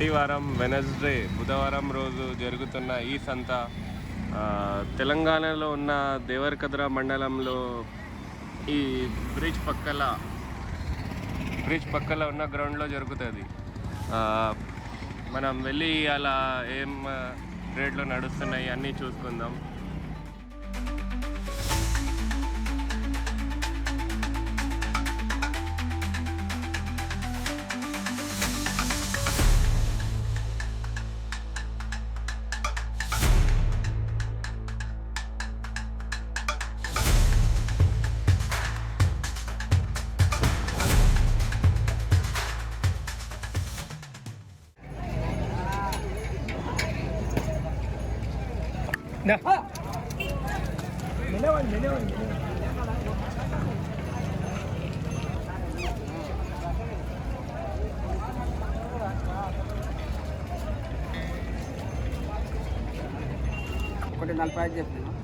ప్రతి వారం వెనస్డే బుధవారం రోజు జరుగుతున్న ఈ సంత తెలంగాణలో ఉన్న దేవరకద్ర మండలంలో ఈ బ్రిడ్జ్ పక్కల బ్రిడ్జ్ పక్కల ఉన్న గ్రౌండ్లో జరుగుతుంది. మనం వెళ్ళి అలా ఏం రేట్లో నడుస్తున్నాయి అన్నీ చూసుకుందాం.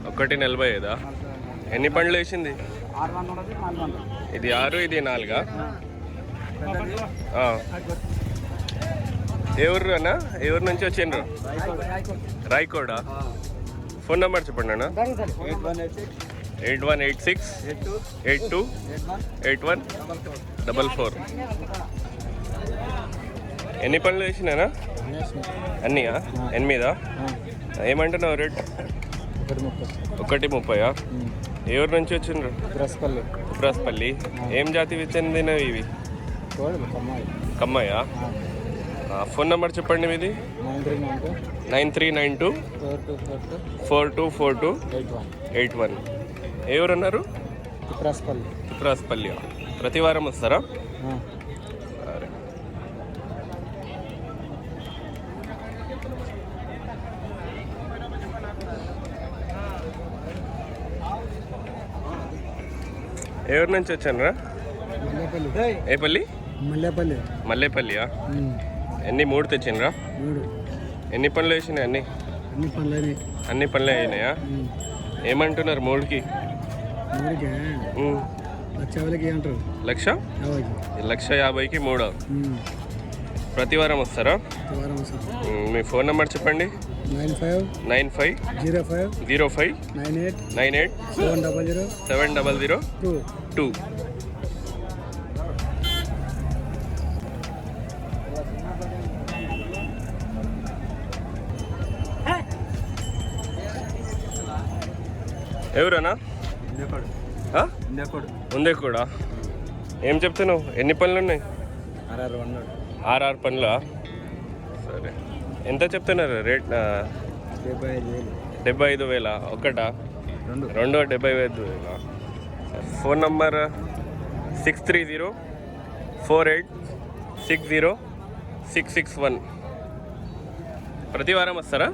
ఒకటి నలభై ఐదు? ఎన్ని పండ్లు వేసింది? ఇది ఆరు ఇది నాలుగా? ఊరు అన్న? ఏ ఊరు నుంచి వచ్చిండ్రు? రాయకోడా ఫోన్ నెంబర్ చెప్పండి అన్న. Eight one eight six. Eight one eight six. Eight two. Eight one. Double four. ఎన్ని పనులు వేసినానా అన్నీయా? ఎనిమిదా? ఏమంటున్నావు రేట్? ఒకటి ముప్పై. ఒకటి ముప్పయా? ఊరు నుంచి వచ్చిండ్రు? రసపల్లి ఉప్రాస్పల్లి ఏం జాతి చెందినవి ఇవి? కమ్మాయి. ఫోన్ నెంబర్ చెప్పండి మీది. Nine three nine two. Four two four two. Eight one. ఊరు అన్నారు రసపల్లి ఉప్రాస్పల్లి ప్రతి వారం వస్తారా? ఊరు నుంచి వచ్చానురా? ఏ పల్లి? మల్లేపల్లి. మల్లేపల్లియా? ఎన్ని మూడు తెచ్చిండ్రా? మూడు. ఎన్ని పనులు వేసినాయి అన్ని? అన్ని పనులు అయినాయా? ఏమంటున్నారు మూడుకి. లక్ష లక్ష? యాభైకి. మూడు. ప్రతి వారం వస్తారా? మీ ఫోన్ నెంబర్ చెప్పండి. Nine five nine five zero five zero five nine eight nine eight seven double zero seven double zero two two. ఎవరన్నా? ఉందే కూడా ఏం చెప్తున్నావు? ఎన్ని పనులు ఉన్నాయి? ఆర్ఆర్ పనులా? సరే. ఎంత చెప్తున్నారు రేట్? డెబ్బై ఐదు వేలు? డెబ్బై ఐదు వేల ఒకటా రెండు డెబ్బై ఐదు వేల? Phone number six three zero four eight six zero six six one. ప్రతి వారం వస్తారా?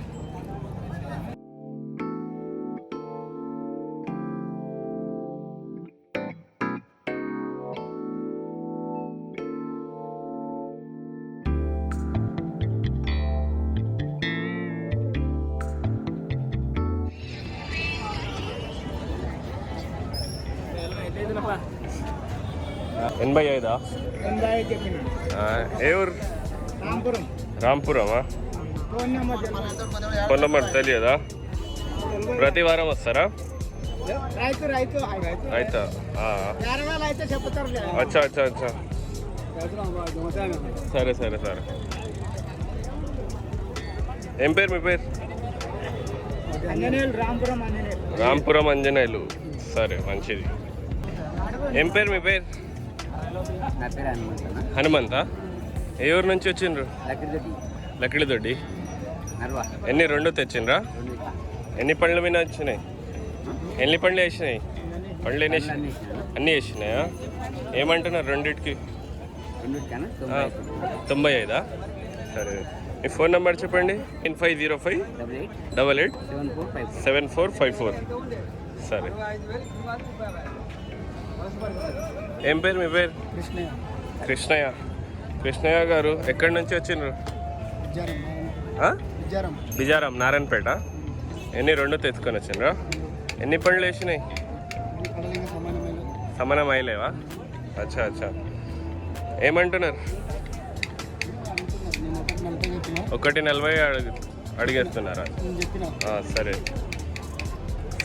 ఎనభై ఐదా? ఏ ఊరు? రాంపురం రాంపురమా? ఫోన్ నెంబర్ తెలియదా? ప్రతి వారం వస్తారా? రైతు రైతు అయితే అచ్చా అచ్చా అచ్చా. సరే సరే సరే. ఏం పేరు మీ పేరు? రాంపురం అంజనేయులు. సరే మంచిది. ఏం పేరు మీ పేరు? హనుమంతా? ఏ ఊరు నుంచి వచ్చిండ్రు? లక్కిడిదొడ్డి. నర్వా. ఎన్ని రెండు తెచ్చిండ్రా? ఎన్ని పండ్ల మీద వచ్చినాయి? ఎన్ని పండ్లు వేసినాయి? పండ్లు ఎన్ని? అన్నీ వేసినాయా? ఏమంటున్నారు రెండిటికి? తొంభై ఐదా. సరే. మీ ఫోన్ నెంబర్ చెప్పండి. Nine five zero five double eight seven four five four. సరే. ఏం పేరు మీ పేరు? కృష్ణయ్య. కృష్ణయ్య. కృష్ణయ్య గారు ఎక్కడి నుంచి వచ్చిండ్రు? బిజారాం నారాయణపేట. ఎన్ని రెండు తెచ్చుకొని వచ్చిండ్రా? ఎన్ని పండ్లు వేసినాయి సమానం అయ్యలేవా అచ్చా అచ్చా. ఏమంటున్నారు? నేను ఒకటి నలభై అడుగు అడిగేస్తున్నారా? సరే.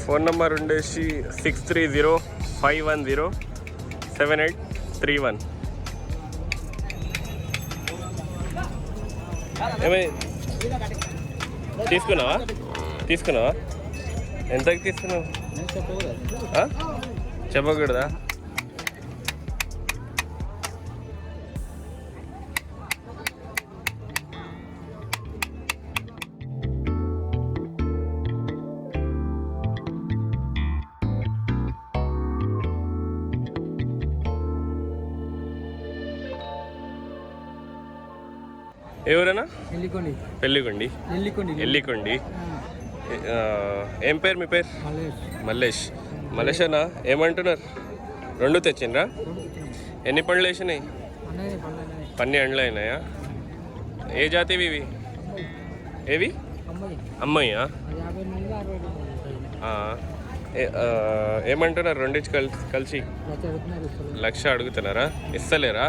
ఫోన్ నెంబర్ ఉండేసి six three zero five one zero seven eight three one. ఏమై తీసుకున్నావా? తీసుకున్నావా? ఎంతకి తీసుకున్నావు? చెప్పకూడదా? ఎవరన్నా? ఎల్లికొండి పెళ్ళికొండి ఎల్లికొండి ఏం పేరు మీ పేరు? మల్లేష్. మల్లేష్. అన్న ఏమంటున్నారు? రెండు తెచ్చిండ్రా? ఎన్ని పండ్లు వేసినాయి? పన్ని అండ్లు అయినాయా ఏ జాతివి ఇవి? ఏవి? అమ్మాయ్యా ఏమంటున్నారు రెండించి కలిసి కలిసి? లక్ష అడుగుతున్నారా ఇస్తలేరా?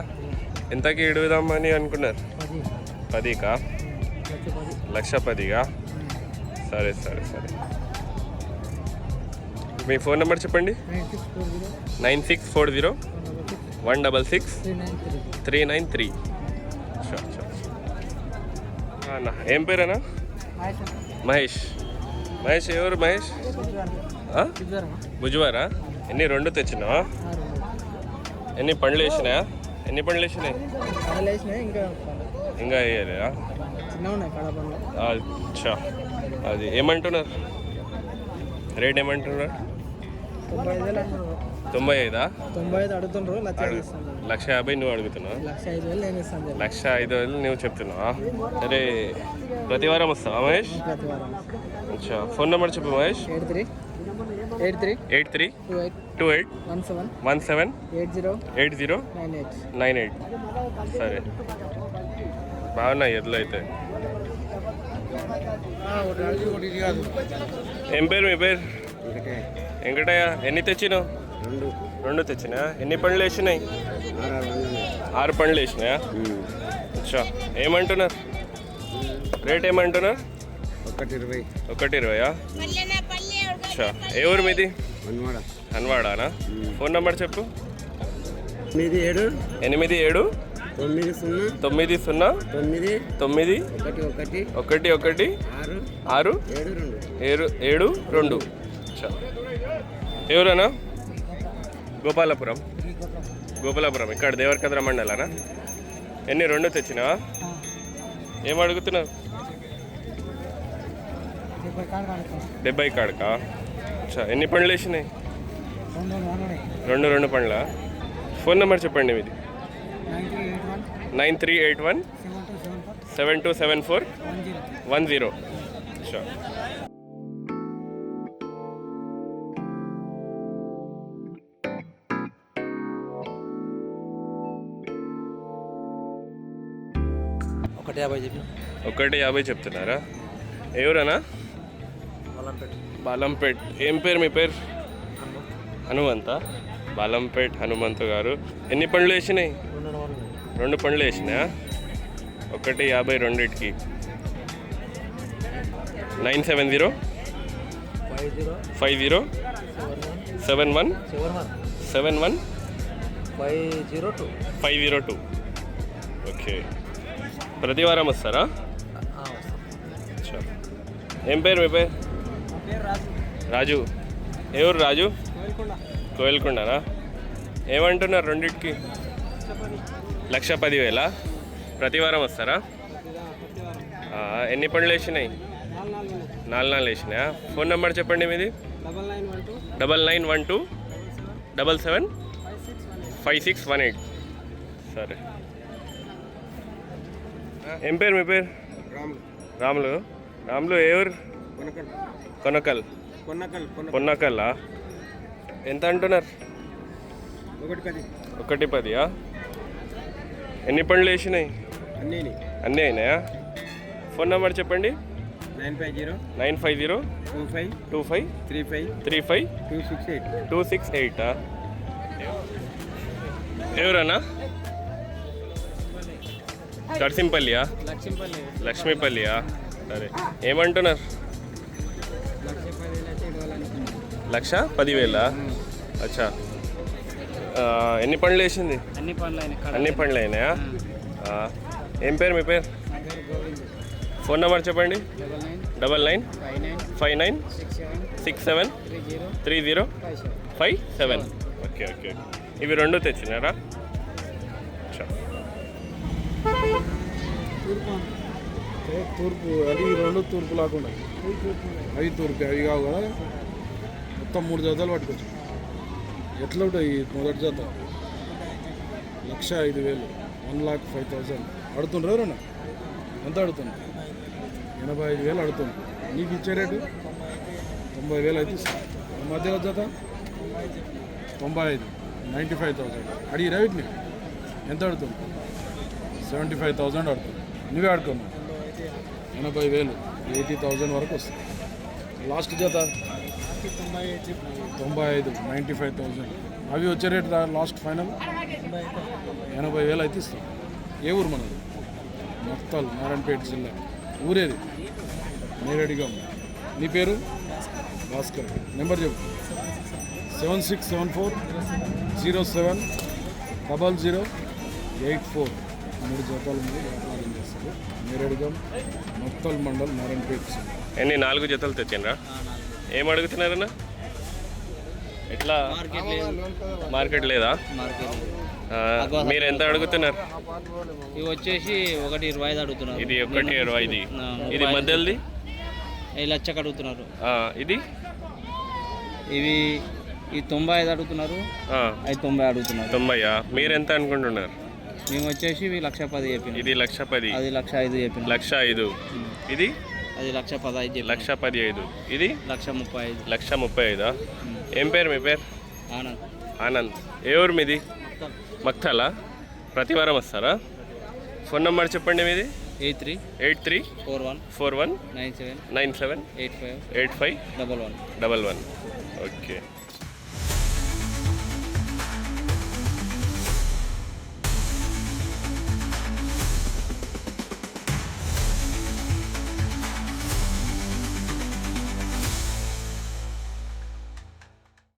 ఎంతకి ఇడుదామని అనుకున్నారు? పదికా? లక్ష పదిగా సరే సరే సరే. మీ ఫోన్ నెంబర్ చెప్పండి. Nine six four zero. One double six. Three nine three. Sure sure అన్న ఏం పేరేనా మహేష్ మహేష్. ఎవరు మహేష్? భుజవారా ఎన్ని రెండు తెచ్చినావా? ఎన్ని పండ్లు వేసినాయా ఎన్ని పండ్లు వేసినాయి ఇంకా వేయలేదా? అచ్చా. అది ఏమంటున్నారు? రేట్ ఏమంటున్నారు? తొంభై ఐదు తొంభై ఐదా? అడుగుతుండ్రు లక్ష యాభై నువ్వు అడుగుతున్నావు? లక్ష ఐదు వేలు నువ్వు చెప్తున్నావా? సరే. ప్రతి వారం వస్తావా మహేష్? అచ్చా. ఫోన్ నెంబర్ చెప్పు Mahesh. Eight three eight three eight three two eight one seven one seven eight zero eight zero nine eight. Nine eight. సరే. బాగున్నాయి ఎద్దులు అయితే. ఏం పేరు మీ పేరు? వెంకటయ్య ఎన్ని తెచ్చినావు? రెండు రెండు తెచ్చినా? ఎన్ని పండ్లు వేసినాయి? ఆరు పండ్లు వేసినాయా? అచ్చా. ఏమంటున్నారు? రేట్ ఏమంటున్నారు? ఒకటి ఇరవై ఒకటి ఇరవయా? అచ్చా. ఏ ఊరు మీది? హన్వాడానా? ఫోన్ నెంబర్ చెప్పు. ఏడు? ఎనిమిది ఏడు? తొమ్మిది సున్నా. తొమ్మిది సున్నా. తొమ్మిది. తొమ్మిది. ఒకటి ఒకటి. ఒకటి ఒకటి. ఆరు. ఆరు. ఏడు రెండు. ఏడు ఏడు రెండు. ఎవరన్నా? గోపాలపురం. గోపాలపురం. ఇక్కడ దేవరకద్ర మండలానా? ఎన్ని రెండు తెచ్చినావా? ఏం అడుగుతున్నావు? డెబ్బై కాడకా? అచ్చా ఎన్ని పండ్లు వేసినాయి రెండు రెండు పండ్ల? ఫోన్ నెంబర్ చెప్పండి మీది. Nine three eight one. Seven two seven four one zero. అచ్చా ఒకటి యాభై చెప్పి ఒకటి యాభై చెప్తున్నారా? ఎవరన్నా? బాలంపేట్. ఏం పేరు మీ పేరు? హనుమంత. బాలంపేట్ హనుమంతు గారు. ఎన్ని పండ్లు వేసినాయి? రెండు పండ్లు వేసినాయా ఒకటి యాభై రెండింటికి nine seven zero? Five zero? Seven one? Seven one? Five zero two. Five zero two okay. ప్రతి వారం వస్తారా? ఏం పేరు మీ పేరు? రాజు. ఏ ఎవరు రాజు? కోయల్కొండనా? ఏమంటున్నారు రెండింటికి? లక్ష పదివేల? ప్రతి వారం వస్తారా? ఎన్ని పండ్లు వేసినాయి? నాలుగు నాలుగు వేసినాయా? ఫోన్ నెంబర్ చెప్పండి మీది. Double nine one two double seven five six one eight. సరే. ఏం పేరు మీ పేరు? రాములు. రాములు రాములు ఎవరు కొనకల్. కొనకల్ కొన్నకల్ కొన్న పొన్నకల్లా ఎంత అంటున్నారు? ఒకటి పది. ఒకటి పదియా? ఎన్ని పండ్లు వేసినాయి? అన్నీ అయినాయా. ఫోన్ నెంబర్ చెప్పండి. Nine five zero. Nine five zero. Two five. Two five. Three five. Three five. Two six eight. Two six eight? ఎవరన్నా? లక్ష్మీపల్లి. లక్ష్మీపల్లియా? సరే. ఏమంటున్నారు? లక్ష పదివేలు అచ్చా. ఎన్ని పండ్లు వేసింది? అన్ని పనులు అయినాయి కడ అన్ని పండ్లు అయినాయా? ఏం పేరు మీ పేరు? ఫోన్ నెంబర్ చెప్పండి. Double nine. Five nine. Five nine. Six seven. Six seven. Three zero. Five seven. Okay okay ఇవి రెండు తెచ్చినారా? తూర్పు. అది రెండు తూర్పు లాకుండా అవి తూర్పు అవి కావు కదా. మొత్తం మూడు జతలు పట్టుకోవచ్చు ఎట్లా ఉంటాయి మొదటి జత? లక్ష ఐదు వేలు వన్ లాక్ ఫైవ్ థౌజండ్ అడుతుండ్రు ఎవరన్నా? ఎంత అడుతుంది ఎనభై ఐదు వేలు అడుతుంది నీకు ఇచ్చే రేటు? తొంభై వేలు అయితే మధ్యలో జత? తొంభై ఐదు నైంటీ ఫైవ్ థౌసండ్. అడిగిరా వీటిని? ఎంత అడుతుంది సెవెంటీ ఫైవ్ థౌజండ్ అడుతుంది నువ్వే ఆడుకున్నావు ఎనభై వేలు ఎయిటీ థౌజండ్ వరకు వస్తుంది. లాస్ట్ జత? తొంభై ఐదు నైంటీ ఫైవ్ థౌజండ్ అవి వచ్చే రేట్ లాస్ట్ ఫైనల్? ఎనభై వేలు అయితే ఇస్తాం. ఏ ఊరు మనది? మక్తల్ నారాయణపేట జిల్లా. ఊరేది? నేరేడిగా నీ పేరు? భాస్కర్. నెంబర్ చెప్పు. Seven six seven four zero seven double zero eight four. మూడు జతాలు ఉంది వ్యాపారం చేస్తారు నేరేడుగం మక్తల్ మండల్ నారాయణపేట జిల్లా. ఎన్ని నాలుగు జతలు తెచ్చిండ్రా? ఏం అడుగుతున్నారన్నా? ఎట్లా? మార్కెట్ లేదా? మీరు ఎంత అడుగుతున్నారు? ఇవి వచ్చేసి ఒకటి ఇరవై ఐదు అడుగుతున్నారు. ఇది ఒకటి ఇరవై ఇది ఆ, ఇది మధ్యది లచ్చకు అడుగుతున్నారు. ఇది? ఇవి ఈ తొంభై ఐదు అడుగుతున్నారు. అవి తొంభై అడుగుతున్నారు. తొంభైయా? మీరు ఎంత అనుకుంటున్నారు? మేము వచ్చేసి ఇవి లక్ష పది చెప్పిన. ఇది లక్ష పది. అది లక్ష ఐదు చెప్పిన. లక్ష ఐదు. ఇది? అది లక్ష పదహైదు లక్ష పది ఐదు ఇది? లక్ష ముప్పై ఐదు లక్ష ముప్పై ఐదా ఏం పేరు మీ పేరు? ఆనంద్. ఆనంద్. ఏ ఊరు మీది? మక్తాలా? ప్రతి వారం వస్తారా? ఫోన్ నెంబర్ చెప్పండి మీది. Eight three. Eight three. Four one. Four one. Nine seven. Nine seven. Eight five. Eight five. Double one. Double one. Okay.